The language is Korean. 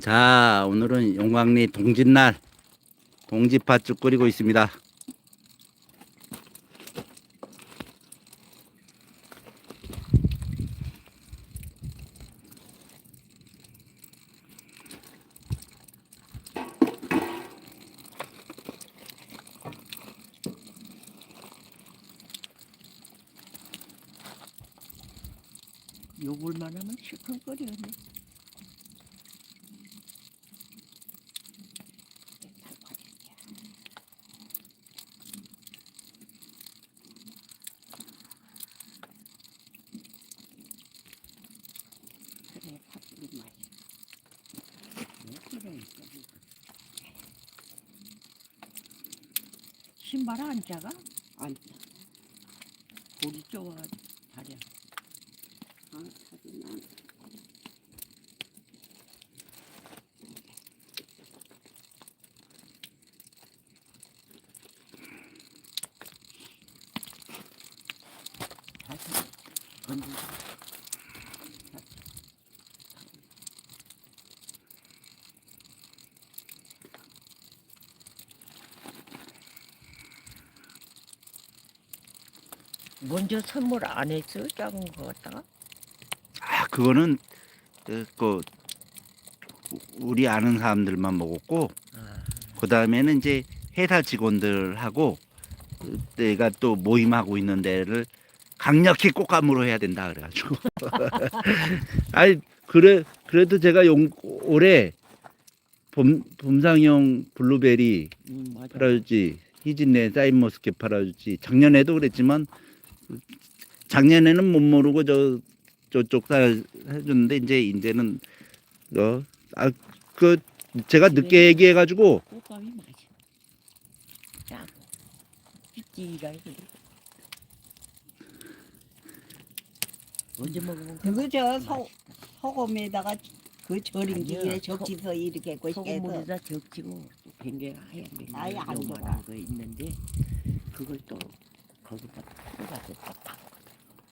자, 오늘은 용광리 동짓날 동지팥죽 끓이고 있습니다. 요걸만 하면 시큰거리네. 그래, 팥뿌리 맛이. 왜 그래, 저기. 신발 안 작아? 안 짜. 볼이 좁아가지고 다리야. 아, 하지만 다시 건지 먼저 선물 안 했어 작은 거 갖다가? 아, 그거는 그, 그 우리 아는 사람들만 먹었고 아, 그 다음에는 이제 회사 직원들하고 내가 또 모임하고 있는 데를 강력히 꽃감으로 해야 된다 그래가지고. 아니 그래 그래도 제가 용, 올해 봄 봄상용 블루베리 음, 맞아. 팔아주지 희진네 사인머스켓 팔아주지 작년에도 그랬지만 작년에는 못 모르고 저 저쪽 사 해줬는데 이제 이제는 어 아 그 제가 늦게 얘기해가지고 꽃감이 맛있어. 짜고 삐띠가 그래. 언제 먹으면 그거 저 소, 소금에다가 그 절인 아니야, 기에 소- 적지서 이렇게 해서 소금물에다 적지고 뱅개가 하얀 뱅개 아예 안 요만한 거 있는데 그걸 또 거기다 딱